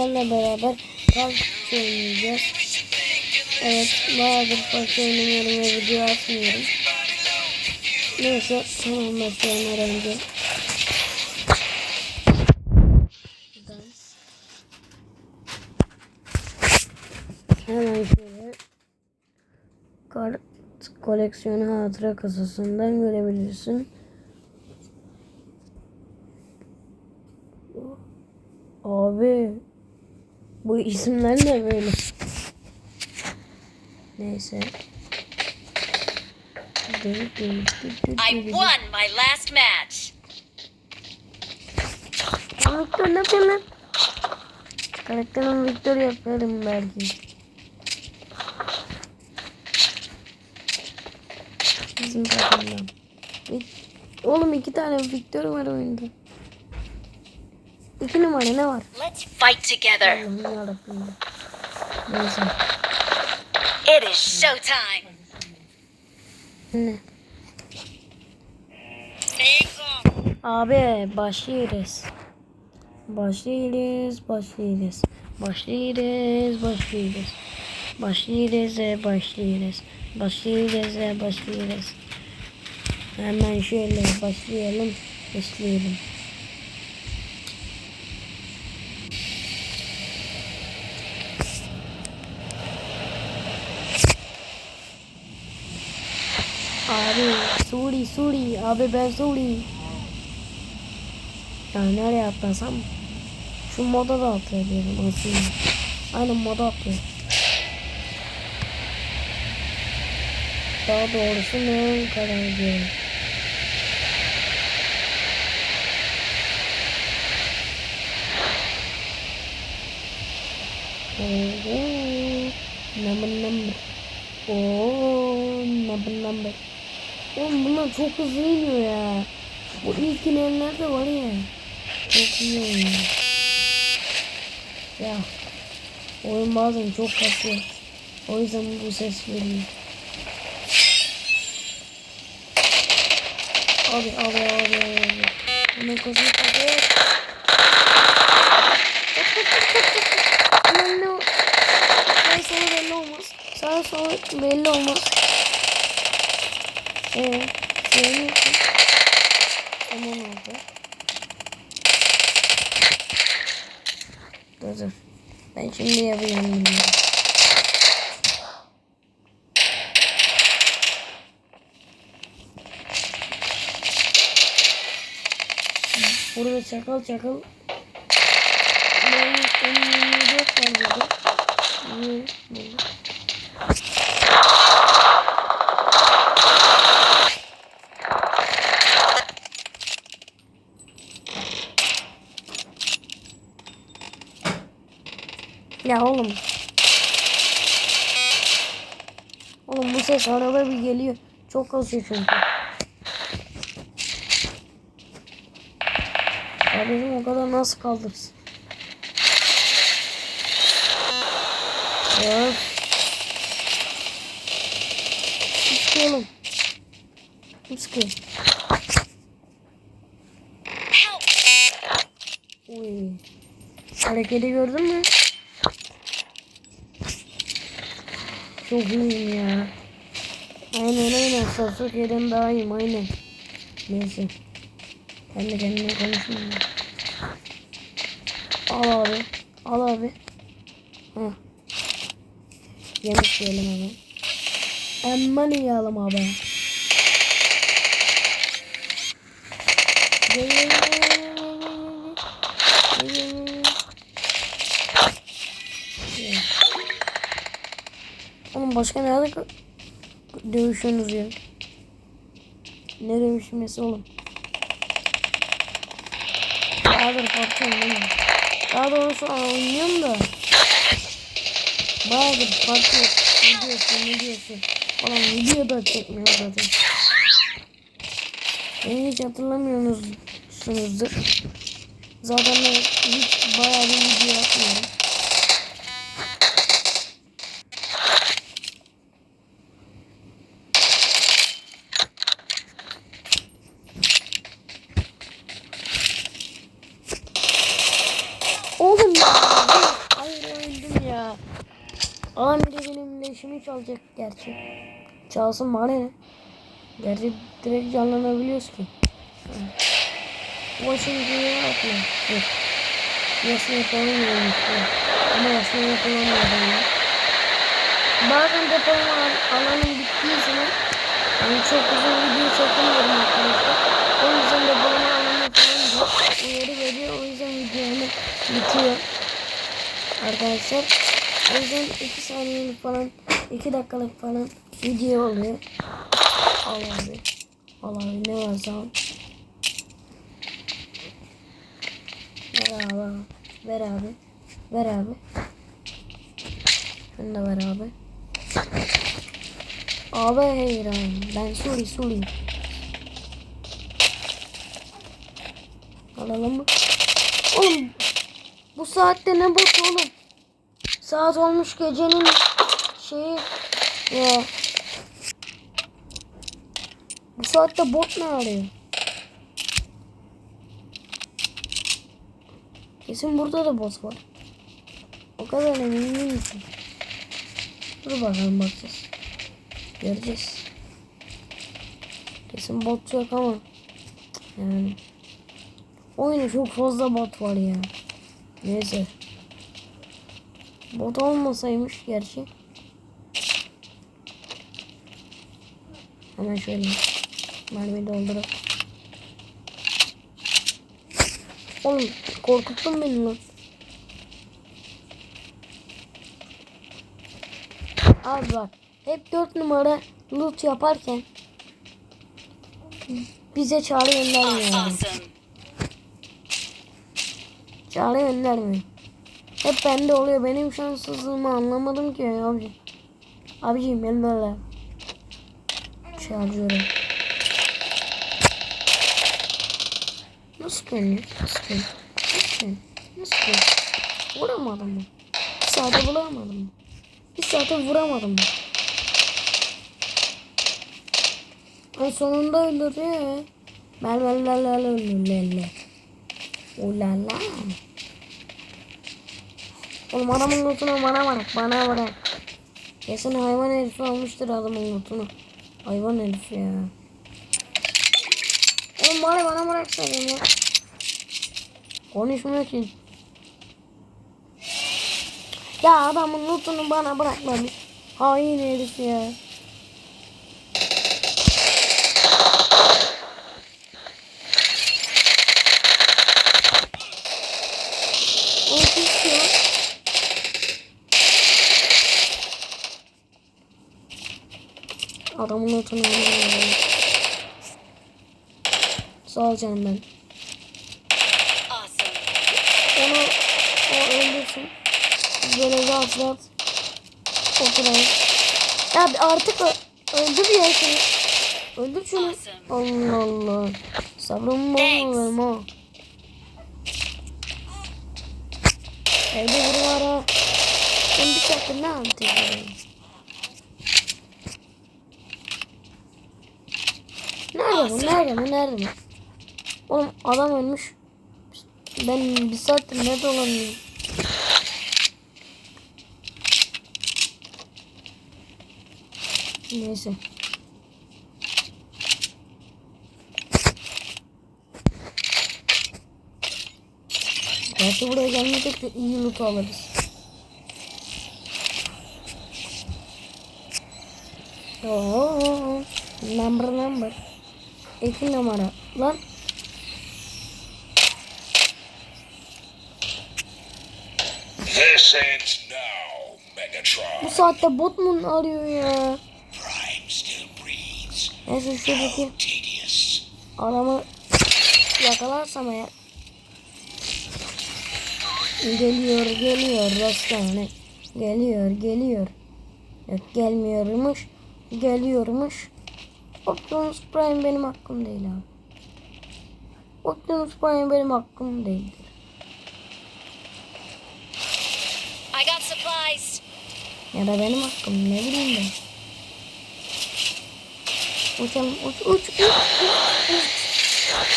Benle beraber PUBG oynayacağız. Evet, bayağıdır PUBG oynamıyorum ve video atmıyorum. Neyse, başlayalım önce. Buradan. Hemen şöyle kart koleksiyonu hatıra kasasından görebilirsin. Abi bu isimler ne böyle? Neyse. I won my last match. Karakter ne lan? Karakterin Victor yaparım belki. Bizim takımdan. Oğlum iki tane Victor var oyunda. İki numara ne var? Let's fight together. Allah'ım yarabbim. Neyse. It is showtime. Ne? Abi başlıyoruz. Başlıyoruz, başlıyoruz. Başlıyoruz, başlıyoruz. Başlıyoruz, başlıyoruz. Başlıyoruz, başlıyoruz. Hemen şöyle başlayalım, başlayalım. Abi Suri Suri abi ben Suri. Ya nereye atlasam? Şu moda da atlayabilirim aslında. Aynen moda atlıyorum. Daha doğrusu ne kadar diyorum. Oo, number number. Oo, number number. Oğlum bunlar çok hızlı iniyor ya. Bu ilk inenler de var ya. Çok iyi oynuyor. Ya. Oyun bazen çok kasıyor. O yüzden bu ses veriyor. Abi abi abi abi. Bunun? Sağ solu belli olmaz. Sağ solu belli olmaz. Ee, şey ne Tamam Ben şimdi yapacağım. Burada çakal çakal. Ben en iyi yok bence de. Ya oğlum. Oğlum bu ses arada bir geliyor. Çok kasıyor çünkü. Abicim o kadar nasıl kaldırsın? Ya. Üskü oğlum. Help! Uy. Hareketi gördün mü? Çok iyiyim ya. Aynen aynen. Sasuke'den daha iyiyim aynen. Neyse. Kendime konuşayım. ya. Al abi. Al abi. Heh. Yemek yiyelim hemen. Hemen yiyelim abi. Ye, başka ka- dövüşüyorsunuz ya? Ne dövüşmesi oğlum? Bayağıdır korkuyorum değil mi? Daha doğrusu oynuyorum da. Bayağıdır farklı ne diyorsun ne diyorsun falan video da çekmiyor zaten. Beni hiç hatırlamıyorsunuzdur. Zaten ben hiç bayağı bir video atmıyorum. Oğlum ya. Aa biri benim leşimi çalacak gerçi. Çalsın bana ne? Gerçi direkt canlanabiliyoruz ki. Washington'a atma. Yok. Yasını yapamıyorum. Ama yasını yapamıyorum. ya. Bazen depolama al- alanım bittiği zaman yani çok uzun video çekemiyorum arkadaşlar. O yüzden depolama alanı falan uyarı veriyor. O yüzden video bitiyor. Arkadaşlar. O yüzden 2 saniyelik falan 2 dakikalık falan video oluyor. Al abi. Al abi ne varsa al. Ver abi. Ver abi. Ver abi. Şunu da ver abi. Abi hayran. Ben Suri Suri. Alalım mı? Oğlum. Bu saatte ne bot oğlum? Saat olmuş gecenin şeyi. Ya. Bu saatte bot ne arıyor? Kesin burada da bot var. O kadar emin misin? Dur bakalım bakacağız. Göreceğiz. Kesin bot yok ama. Yani. Oyunda çok fazla bot var ya. Neyse. Bot olmasaymış gerçi. Hemen şöyle. Mermi doldurup. Oğlum korkuttun beni lan. Abi bak hep 4 numara loot yaparken bize çağrı göndermiyor. Çağrı göndermiyor. Hep bende oluyor. Benim şanssızlığımı anlamadım ki abi. Abiciğim ben böyle şarjörü. Nasıl gönlü? Nasıl gönlü? Nasıl gönlü? Nasıl gönlü? Vuramadım mı? Bir saate bulamadım mı? Bir saate vuramadım mı? Ay sonunda öldürüyor. Bel bel bel bel bel Ulala. Oğlum adamın lootunu bana bırak, bana bırak. Kesin hayvan herifi almıştır adamın lootunu. Hayvan herif ya. Oğlum bari bana bıraksana ya. Konuşmuyor ki. Ya adamın lootunu bana bırakmamış. Hain herif ya. O pis. Adamın lootunu alıyorum. Sağ ol canım ben. Onu o öldürsün. Böyle rahat rahat oturalım. Ya artık öldür ya şunu. Öldür şunu. Allah Allah. Sabrım Thanks. bol benim ha. Evde biri var ha. Sen bir saattir ne anlatıyorsun? Nerede bu? Nerede bu? Nerede bu? Oğlum adam ölmüş. Ben bir saattir ne dolanıyorum? Neyse. Gerçi buraya gelmeyecek de iyi loot alırız. Oo, number number. İki numara. Lan This ends now, Megatron. bu saatte bot mu arıyor ya? Neyse şuradaki adamı yakalarsam eğer. Geliyor geliyor Rastane. Geliyor geliyor. Yok gelmiyormuş. Geliyormuş. Optimus Prime benim hakkım değil abi. Optimus Prime benim hakkım değildir. I got supplies. Ya da benim hakkım ne bileyim ben. Uçalım uç uç uç uç uç.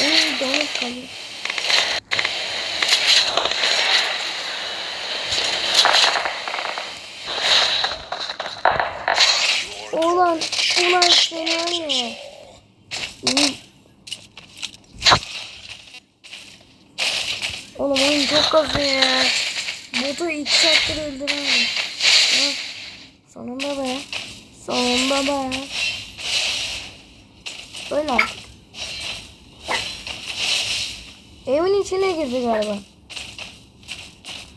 Benim donup kalıyor. Ulan ulan var ya. Hı. Oğlum oyun çok kasıyor ya. Botu iki saattir öldüremedim. Sonunda be. Sonunda be. Böyle artık. Evin içine girdi galiba.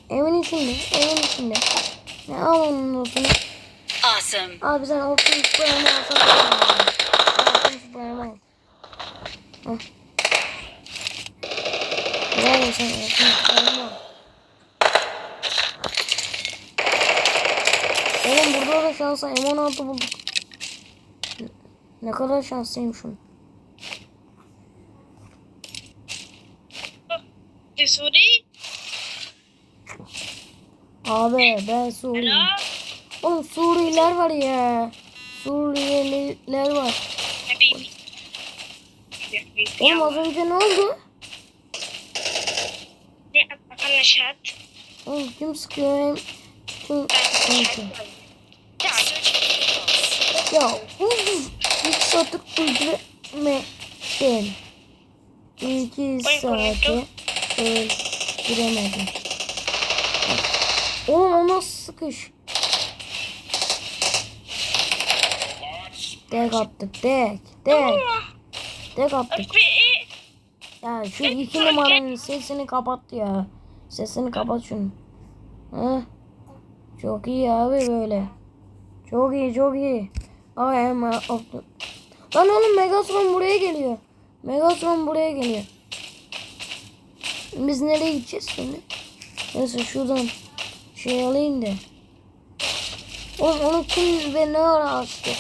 Evin içinde. Evin içinde. Ne al onun. Awesome. Abi sen Optimus Prime'ı alsana. Optimus Prime'ı al. Nerede sen Optimus Prime'ı al. Oğlum burada da şansa M16 bulduk. Ne kadar şanslıymışım. Suri? Abi ben Suriye. Oğlum Suriyeliler var ya. Suriyeliler var. Oğlum az önce ne oldu? Ne anlaşat? Oğlum kim sıkıyor? Kim? Neyse. Ya ucuz. İlk saatlik öldüremedim. İki saati öldüremedim. Oğlum o nasıl sıkış? Dek attık dek dek. Dek attık. Ya şu iki numaranın sesini kapat ya. Sesini kapat şunu. Heh. Çok iyi abi böyle. Çok iyi çok iyi. Ay ama Lan oğlum Megatron buraya geliyor. Megatron buraya geliyor. Biz nereye gideceğiz şimdi? Neyse şuradan şey alayım da. Oğlum onu kim ve ne ara astı?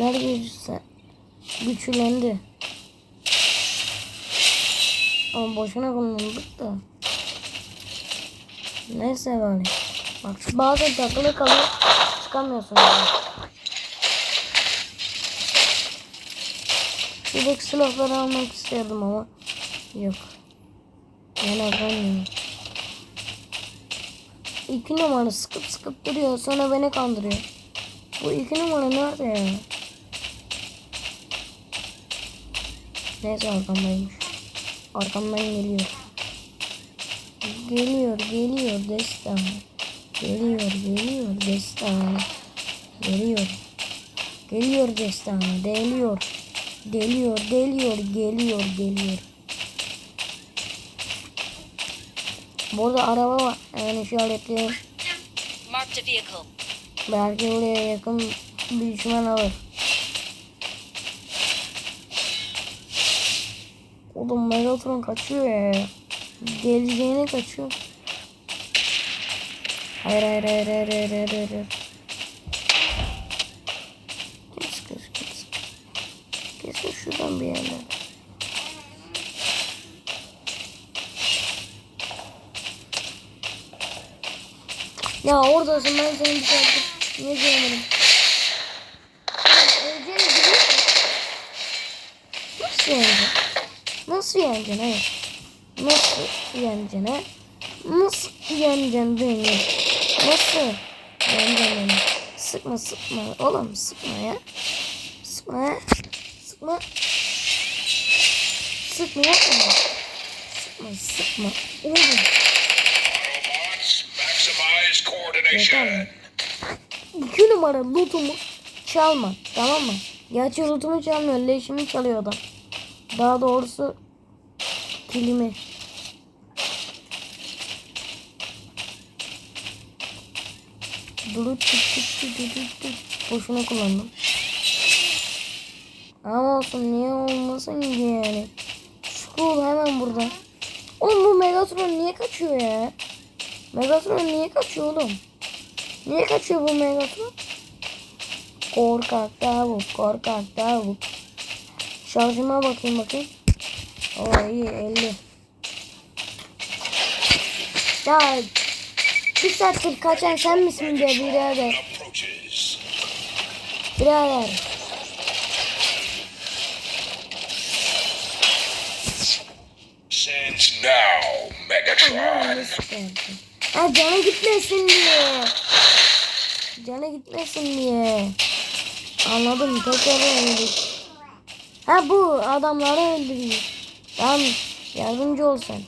Sistemler güçse güçlendi. Ama boşuna kullandık da. Neyse böyle. Bak bazen takılı kalıyor çıkamıyorsun. Yani. Şuradaki silahları almak isterdim ama yok. Yani alamıyorum. İki numara sıkıp sıkıp duruyor sonra beni kandırıyor. Bu iki numara nerede ya? Neyse arkamdaymış. Arkamdan geliyor. Geliyor, geliyor destan. Geliyor, geliyor destan. Geliyor. Geliyor destan. Deliyor. Deliyor, deliyor, geliyor, geliyor. Burada araba var. Yani işaretleyeyim. Marked vehicle. Belki oraya yakın bir düşman alır. Oğlum Megatron kaçıyor ya. Geleceğine kaçıyor. Hayır hayır hayır hayır hayır hayır hayır. hayır. Sıkıyor kim sıkıyor. Kesin şuradan bir yerden. Ya oradasın ben seni bir saattir niye görmedim? Öleceğini biliyorsun. Nasıl yeneceksin? Nasıl yeneceksin hayır? Nasıl yeneceksin ha? Nasıl yeneceksin beni? Nasıl yeneceksin beni? Sıkma sıkma oğlum sıkma ya. Sıkma ya. Sıkma. Sıkma yapma. Sıkma sıkma. Oğlum. Yeter mi? İki numara lootumu çalma. Tamam mı? Gerçi lootumu çalmıyor. Leşimi çalıyor adam. Daha doğrusu Durup tık tık tık tık tık tık. Boşuna kullandım. Ama olsun niye olmasın ki yani. Skull hemen burada. Oğlum bu Megatron niye kaçıyor ya? Megatron niye kaçıyor oğlum? Niye kaçıyor bu Megatron? Korkak tavuk, korkak tavuk. Şarjıma bakayım bakayım. Oo iyi 50. Ya bir saattir kaçan sen misin diye birader. Birader. now, Megatron. Ha canı gitmesin diye. Canı gitmesin diye. Anladım tekrar öldük. Ha bu adamları öldürüyor. Tamam yardımcı ol sen.